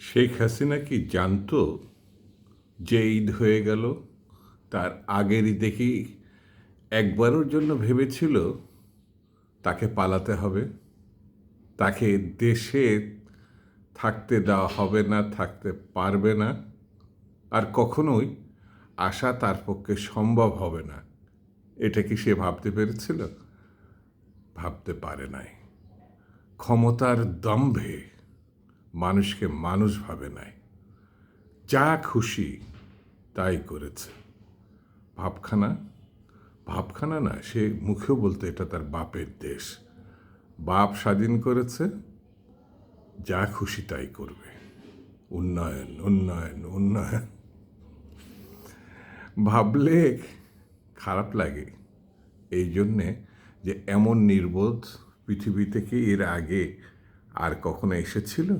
শেখ হাসিনা কি জানতো যে ঈদ হয়ে গেল? তার আগের ঈদে কি একবারের জন্য ভেবেছিল তাকে পালাতে হবে। তাকে দেশে থাকতে দেওয়া হবে না, থাকতে পারবে না। আর কখনোই আশা তার পক্ষে সম্ভব হবে না। এটা কি সে ভাবতে পেরেছিল? ভাবতে পারে নাই। ক্ষমতার দম্ভে মানুষকে মানুষ ভাবে নাই। যা খুশি তাই করেছে। ভাবখানা ভাবখানা না, সে মুখেও বলতে এটা তার বাপের দেশ। বাপ স্বাধীন করেছে, যা খুশি তাই করবে। উন্নয়ন উন্নয়ন উন্নয়ন। ভাবলে খারাপ লাগে। এই জন্যে যে এমন নির্বোধ পৃথিবী থেকে এর আগে আর কখনো এসেছিল?